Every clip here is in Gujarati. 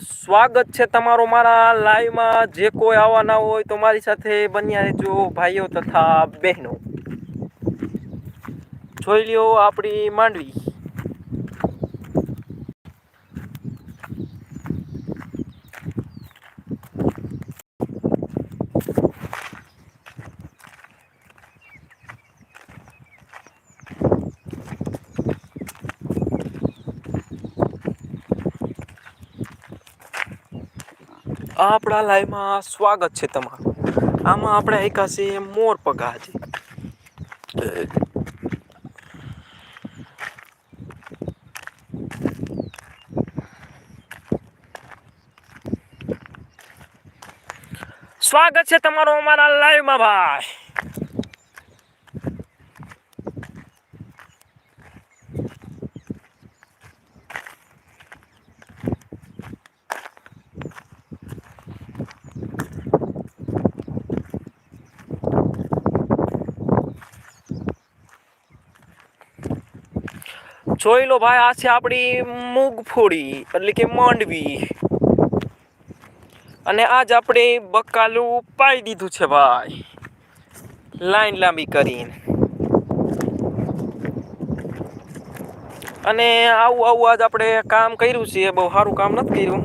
સ્વાગત છે તમારો મારા લાઈવમાં જે કોઈ આવવાના હોય તો મારી સાથે બન્યા રહેજો, ભાઈઓ તથા બહેનો. જોઈ લ્યો આપણી માંડવી. આપણા લાઈવમાં સ્વાગત છે તમારું. આમાં આપણે આયકા છે મોર પગા છે સ્વાગત છે તમારું અમારા લાઈવમાં, ભાઈ. જોઈ લો ભાઈ, આ છે આપણી મૂગફોડી, એટલે કે માંડવી. અને આજ આપણે બકાલું પાઈ દીધું છે ભાઈ, લાઈન લાંબી કરીને. અને આવું આવું આજ આપણે કામ કર્યું છે, બહુ સારું કામ નથી કર્યું.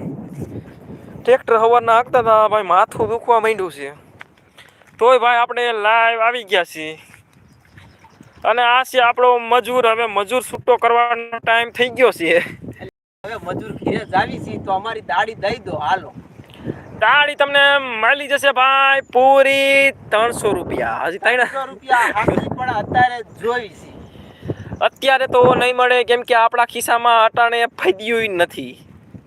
ટ્રેક્ટર હવારના હાંકતા હતા, ભાઈ માથું દુખવા માંડ્યું છે. તોય ભાઈ આપણે લાઈવ આવી ગયા છીએ. અને આ છે આપણો મજૂર. હવે મજૂર છૂટો કરવાનો ટાઈમ થઈ ગયો છે. હવે મજૂર ઘીરે જાવી છે તો અમારી દાડી દઈ દો હાલો. દાળી તમને મળી જશે ભાઈ પૂરી ત્રણસો રૂપિયા. હજી ત્રણ ત્રણસો રૂપિયા પણ અત્યારે જોઈ છે. અત્યારે તો નહીં મળે કેમ કે આપણા ખિસ્સામાં અટાણે ફદ્યું નથી.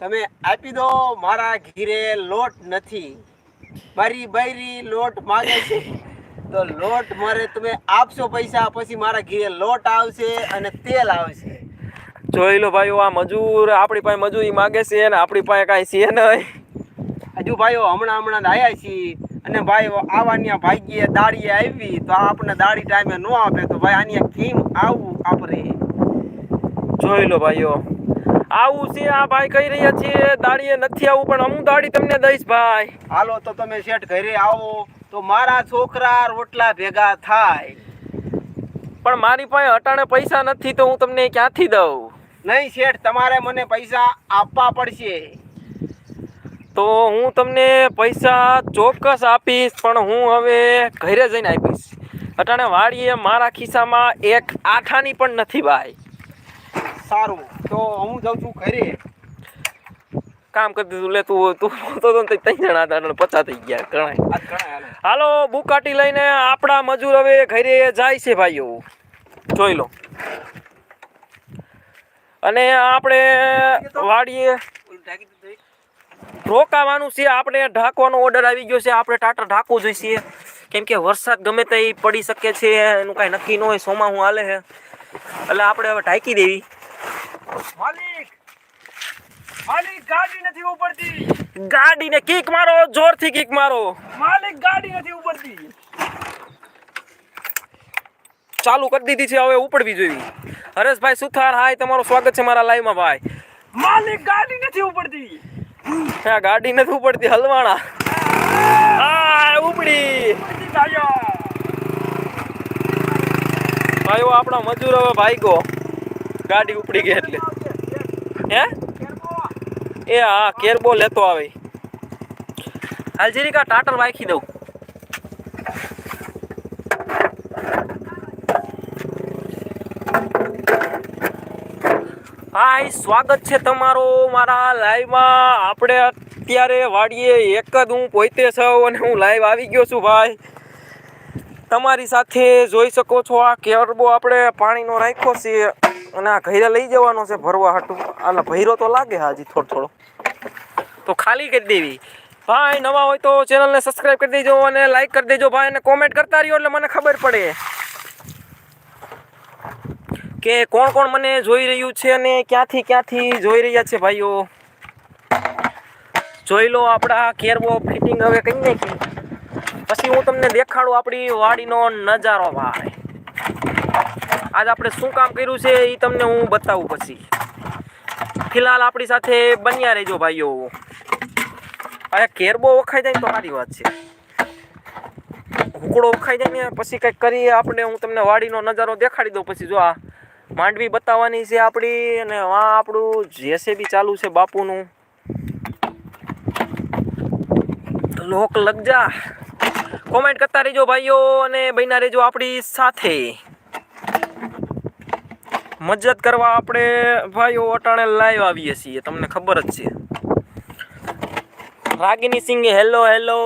તમે આપી દો મારા ઘીરે લોટ નથી. મારી બૈરી લોટ માગે છે. તો લોટ મારે તમે આપશો પૈસા પછી મારા ઘીરે લોટ આવશે અને તેલ આવશે. જોઈ લો ભાઈઓ આ મજૂર આપણી પાસે મજૂરી માગે છે ને આપણી પાસે કાંઈ છે નહીં. હજુ ભાઈઓ હમણાં હમણાં આવ્યા છીએ અને ભાઈઓ આવાની ભાગ્યે દાડીએ આવી તો આપણને દાડી ટાઈમે ન આપે તો ભાઈ આની કેમ આવું આપણે? જોઈ લો ભાઈઓ આવું છે આ ભાઈ કહી રહ્યા છીએ દાડીએ નથી આવું પણ હું દાડી તમને દઈશ ભાઈ. હાલો તો તમે શેઠ ઘરે આવો તો મારા છોકરા રોટલા ભેગા થાય. પણ મારી પાસે અટાણે પૈસા નથી તો હું તમને ક્યાંથી દઉં? નહીં શેઠ તમારે મને પૈસા આપવા પડશે. તો હું તમને પૈસા ચોક્કસ આપીશ પણ હું હવે ઘરે જઈને આપીશ. અટાણે વાડીએ મારા ખિસ્સામાં એક આઠાની પણ નથી ભાઈ. સારું તો હું જાઉં છું ઘરે. કામ કરી દીધું લે તું તું તો તો ત્રણ જણા હતા પચાસ થઈ ગયા ઘણા હાલો. બુકાટી લઈને આપણા મજૂર હવે ઘરે જાય છે ભાઈઓ. જોઈ લો. અને આપણે વાડીએ? રોકાવાનું છે આપણે ઢાંકવાનો ઓર્ડર આવી ગયો છે આપણે ટાટર ઢાંકવું જોઈશે. કેમ કે વરસાદ ગમે તે પડી શકે છે એનું કાંઈ નક્કી ન હોય સોમાં હું હાલે છે એટલે આપણે હવે ઢાંકી દેવી. માલિક! માલિક ગાડી નથી ઉપડતી. ગાડીને કિક મારો જોરથી કિક મારો. માલિક ગાડી નથી ઉપડતી. ચાલુ કરી દીધી છે હવે ઉપડવી જોઈએ. હરેશભાઈ સુથાર હાય તમારું સ્વાગત છે મારા લાઈવમાં ભાઈ. માલિક ગાડી નથી ઉપડતી. આ ગાડી નથી ઉપડતી હલવાણા. હા ઉપડી. ભાઈઓ આપણા મજૂર હવે ભાઈગો. ગાડી ઉપડી ગઈ એટલે. હે? એ હા કેરબો લેતો આવે. હાલ જીરીકા ટાટર વાખી દઉં. હાય, સ્વાગત છે તમારો મારા લાઈવમાં. આપણે અત્યારે વાડીએ એક જ હું પોતે છું અને હું લાઈવ આવી ગયો છું ભાઈ. તમારી સાથે જોઈ શકો છો આ કેરબો આપણે પાણીનો રાખ્યો છે અને આ ઘરે લઈ જવાનો છે ભરવા હાટું. આલા ભૈરો તો લાગે હાજી થોડો થોડો. તો ખાલી કરી દેવી. ભાઈ, નવા હોય તો ચેનલને સબસ્ક્રાઈબ કરી દેજો અને લાઈક કરી દેજો ભાઈ, અને કોમેન્ટ કરતા રહ્યો એટલે મને ખબર પડે કે કોણ કોણ મને જોઈ રહ્યું છે અને ક્યાંથી ક્યાંથી જોઈ રહ્યા છે ભાઈઓ. જોઈ લો આપણા કેરબો ફિટિંગ હવે કઈ નાખી પછી હું તમને દેખાડું આપણી વાડીનો નજારો, ભાઈ. આજ આપણે શું કામ કર્યું છે એ તમને હું બતાવું પછી. ફિલહાલ આપણી સાથે બન્યા રહેજો ભાઈઓ. અરે કેરબો વખાઈ જાય તો સારી વાત છે. હુકડો વખાઈ જાય ને પછી કંઈક કરીએ આપણે, હું તમને વાડીનો નજારો દેખાડી દઉં પછી. જો આ માંડવી બતાવવાની છે આપણી અને આ આપણું જેસીબી ચાલુ છે બાપુનું. લોક લગજા. કોમેન્ટ કરતા રહેજો ભાઈઓ અને બન્યા રહેજો આપણી સાથે. મજત કરવા આપણે ભાઈઓ અટાણે લાઈવ આવીએ છીએ, તમને ખબર જ છે. રાગિની સિંહ હેલો હેલો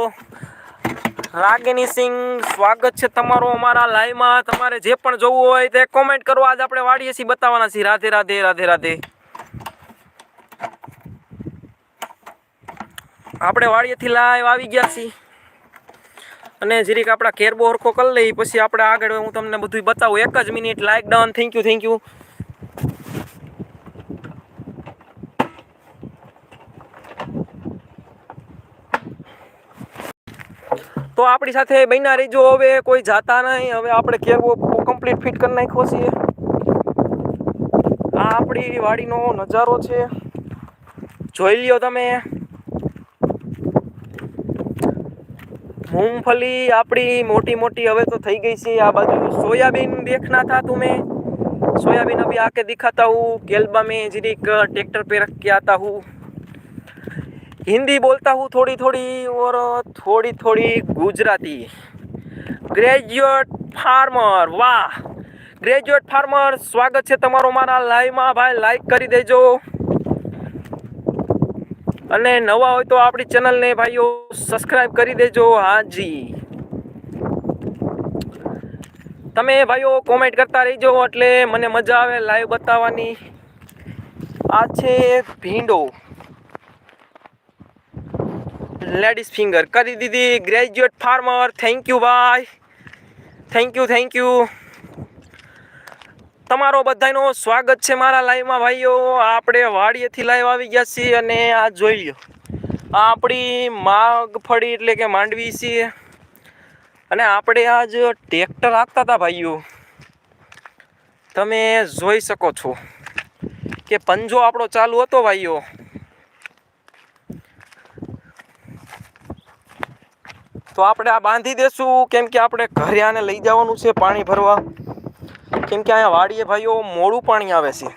રાગિની સિંહ, સ્વાગત છે તમારું અમારા લાઈવમાં તમારે જે પણ જોવું હોય તે કોમેન્ટ કરો આજ આપણે વાળીએ છીએ, બતાવવાના છીએ. રાધે રાધે રાધે રાધે. આપણે વાડીએથી લાઈવ આવી ગયા છીએ. અને જરીક આપણા કેરબો હરખો કરી લઈ પછી આપણે આગળ હું તમને બધું બતાવું. એક જ minute like down thank you thank you તો આપણી સાથે બન્યા રહીજો. હવે કોઈ જાતા નહીં. હવે આપણે કેવો કમ્પ્લીટ ફિટ કરી નાખો છીએ. આ આપણી વાડીનો નજારો છે. જોઈ લ્યો તમે. મૂંગફલી આપણી મોટી મોટી હવે તો થઈ ગઈ છે. આ બાજુ સોયાબીન દેખના થા મેં. સોયાબીન અભી આકે દેખાતા હું. કેલબા મેં જીરીક ટ્રેક્ટર પે રખ કે આતા હું. हिंदी बोलता हूँ थोड़ी थोड़ी और थोड़ी थोड़ी गुजराती ગ્રેજ્યુએટ ફાર્મર વાહ ગ્રેજ્યુએટ ફાર્મર સ્વાગત છે તમારો મારા લાઈવમાં ભાઈ લાઈક કરી દેજો અને નવા હોય તો આપણી ચેનલને ભાઈઓ સબસ્ક્રાઇબ કરી દેજો હાજી તમે ભાઈઓ કોમેન્ટ કરતા રહીજો એટલે મને મજા આવે લાઈવ બતાવવાની આ છે ભીંડો લેડીઝ ફિંગર કરી દીધી. ગ્રેજ્યુએટ ફાર્મર થેન્ક યુ ભાઈ. થેન્ક યુ થેન્ક યુ તમારો બધાનો સ્વાગત છે મારા લાઈવમાં ભાઈઓ. આપણે વાડીએથી લાઈવ આવી ગયા છીએ અને આ જોઈ લ્યો. આ આપણી માગફળી એટલે કે માંડવી છીએ. અને આપણે આજ ટ્રેક્ટર આપતા હતા ભાઈઓ. તમે જોઈ શકો છો કે પંજો આપણો ચાલુ હતો ભાઈઓ. તો આપણે આ બાંધી દેશું કેમ કે આપણે ઘરે આને લઈ જવાનું છે પાણી ભરવા કેમ કે અહીંયા વાડીએ ભાઈઓ મોડું પાણી આવે છે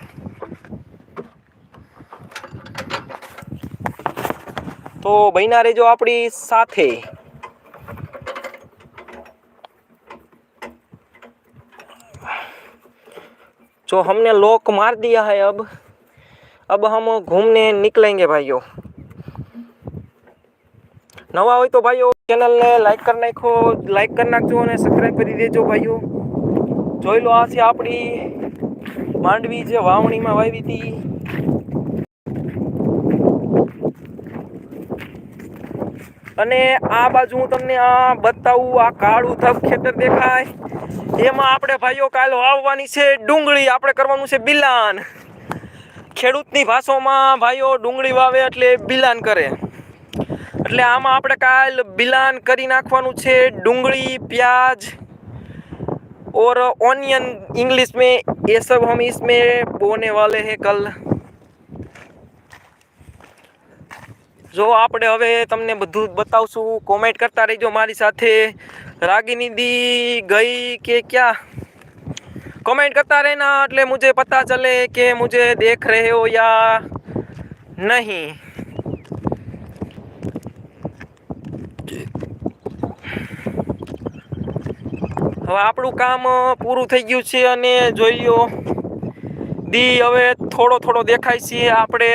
તો બન્યા રહેજો આપણી સાથે जो हमने लॉक मार दिया है अब अब हम घूमने निकलेंगे भाइयों નવા હોય તો ભાઈઓ ચેનલને લાઈક કરી નાખો લાઈક કરી નાખજો અને સબસ્ક્રાઈબ કરી દેજો ભાઈઓ. જોઈ લો, આ છે આપણી માંડવી જે વાવણીમાં વાવી હતી. અને આ બાજુ હું તમને આ બતાવું, આ કાળું ધબ ખેતર દેખાય. એમાં આપણે ભાઈઓ કાલ વાવવાની છે ડુંગળી, આપણે કરવાનું છે બિલાન. ખેડૂતની ભાષામાં ભાઈઓ ડુંગળી વાવે એટલે બિલાન કરે. એટલે આમાં આપણે કાલ બિલાન કરી નાખવાનું છે ડુંગળી प्याज और ऑनियन इंग्लिश में ये सब हम इसमें बोने वाले हैं कल જો આપણે હવે તમને બધું જ બતાવશું કોમેન્ટ કરતા રહેજો મારી સાથે રાગીની દી ગઈ કે ક્યાં कमेंट करता रहना એટલે मुझे पता चले कि मुझे देख रहे हो या नहीं હવે આપણું કામ પૂરું થઈ ગયું છે અને જોઈ લ્યો, દી હવે થોડો થોડો દેખાય છે. આપણે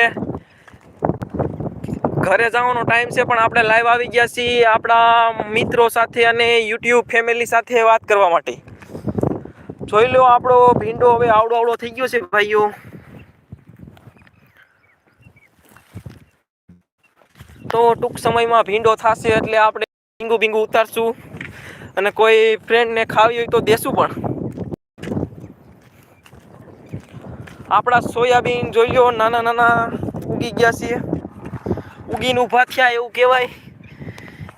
ઘરે જવાનો ટાઈમ છે, પણ આપણે લાઈવ આવી ગયા છીએ આપણા મિત્રો સાથે અને યુટ્યુબ ફેમિલી સાથે વાત કરવા માટે. જોઈ લો આપણો ભીંડો હવે આવડો આવડો થઈ ગયો છે, ભાઈઓ. તો ટૂંક સમયમાં ભીંડો થશે એટલે આપણે ભીંગું ભીંગું ઉતારશું. અને કોઈ ફ્રેન્ડને ખાવી હોય તો દેશું પણ. આપણા સોયાબીન જોઈ લો, નાના નાના ઉગી ગયા છીએ. ઉગીને ઊભા થયા એવું કહેવાય.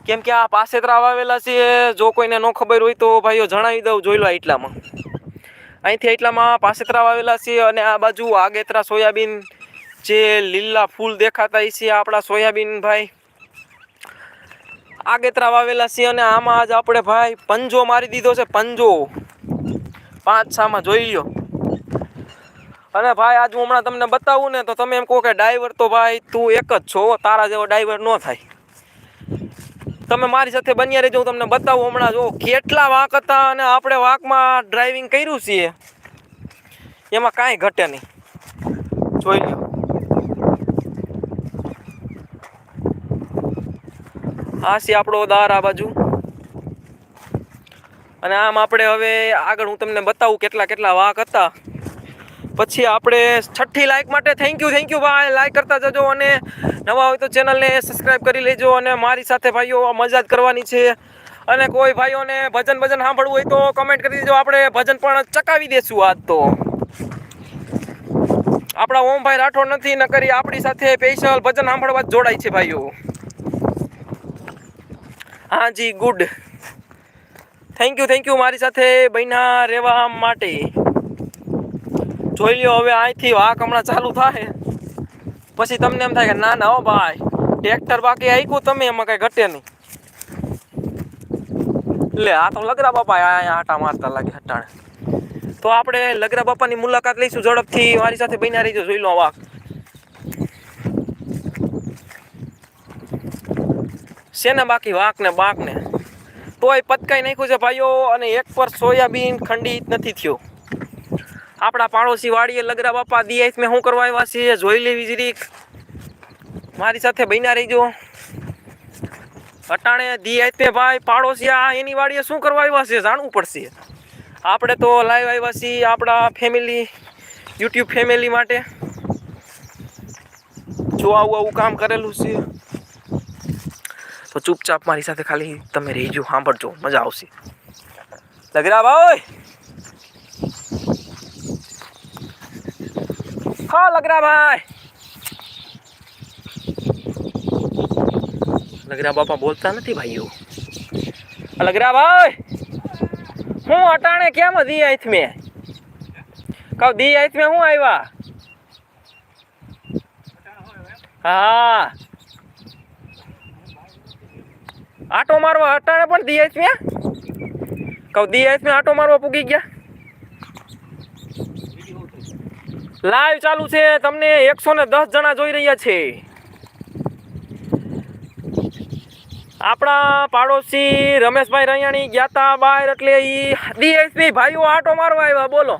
કેમ કે આ પાસેતરા વાવેલા છે જો કોઈને ન ખબર હોય તો ભાઈઓ જણાવી દઉં, જોઈ લો એટલામાં. અહીંથી એટલામાં પાસેતરા વાવેલા છે અને આ બાજુ આગેતરા સોયાબીન જે લીલા ફૂલ દેખાતા છે આપણા સોયાબીન ભાઈ. આગેતરા વાવેલા છે અને આમાં આજ આપણે ભાઈ પંજો મારી દીધો છે, પંજો. પાંચ છામાં જોઈ લ્યો. અને ભાઈ આજ હું હમણાં તમને બતાવું ને તો તમે એમ કહો કે ડ્રાઈવર તો ભાઈ તું એક જ છો, તારા જેવો ડ્રાઈવર ન થાય. તમે મારી સાથે બન્યા રહેજો, હું તમને બતાવું હમણાં જો કેટલા વાંક હતા અને આપણે વાંકમાં ડ્રાઇવિંગ કર્યું છે એમાં કાંઈ ઘટે નહીં. જોઈ લ્યો. આ છે આપણો દાર આ બાજુ. અને આમ આપણે હવે આગળ હું તમને બતાવું કેટલા કેટલા વાક હતા. પછી આપણે છઠ્ઠી લાઇક માટે થેન્ક યુ થેન્ક યુ ભાઈ. લાઇક કરતા જજો અને નવા હોય તો ચેનલને સબસ્ક્રાઈબ કરી લેજો અને મારી સાથે ભાઈઓ મજા જ કરવાની છે. અને કોઈ ભાઈઓને ભજન ભજન સાંભળવું હોય તો કમેન્ટ કરી દેજો. આપણે ભજન પણ ચકાવી દેશું આજ તો. આપણા ઓમભાઈ રાઠોડ નથી ન કરી આપણી સાથે સ્પેશિયલ ભજન સાંભળવા જ જોડાય છે ભાઈઓ. હા જી good. Thank you thank you મારી સાથે બન્યા રહેવા માટે. જોઈ લ્યો, હવે અહીંથી વાક હમણાં ચાલુ થાય. પછી તમને એમ થાય કે ના ના હો ભાઈ ટ્રેક્ટર બાકી આઈકું તમે, એમાં કઈ ઘટે નહીં. લે, આ તો લગરા બાપા અહીંયા આટા મારતા લાગે હટાણે. તો આપણે લગરા બાપાની મુલાકાત લઈશું ઝડપથી. મારી સાથે બહેના રહીજો, જોઈ લો વાક. શેને બાકી? વાક ને બાક ને તોય પતકાઈ નાખ્યું છે ભાઈઓ, અને એક પર સોયાબીન ખંડિત નથી થયો. આપણા પાડોશી વાડીએ લગરા બાપા દિયાસ મેં શું કરવા આવ્યા છે જોઈ લેવી જરીક મારી સાથે બન્યા રહીજો. અટાણે દિયાસ પે ભાઈ પાડોશિયા એની વાડીએ શું કરવા આવ્યા છે? જાણવું પડશે. આપણે તો લાઈવ આવ્યા છીએ આપણા ફેમિલી યુટ્યુબ ફેમિલી માટે. જો આવું આવું કામ કરેલું છે. ચૂપચાપ મારી સાથે ખાલી તમે રહીજો સાંભળજો મજા આવશે લગરા ભાઈ હા લગરા ભાઈ લગરા બાપા બોલતા નથી ભાઈઓ લગરા ભાઈ હું અટાણે કેમ દી આઈથ મેં કહું દી આઈથ મેં હું આવ્યા હા આટો મારવા અટાણે પણ દિયાસ મેં કહું દિયાસ મેં આટો મારવા પૂગી ગયા? લાઈવ ચાલુ છે, તમને એકસો ને દસ જણા જોઈ રહ્યા છે. આપણા પાડોશી રમેશભાઈ રૈયાણી ગયા તા બહાર એટલે એ ડીએસપી ભાઈઓ આટો મારવા આવ્યા, બોલો.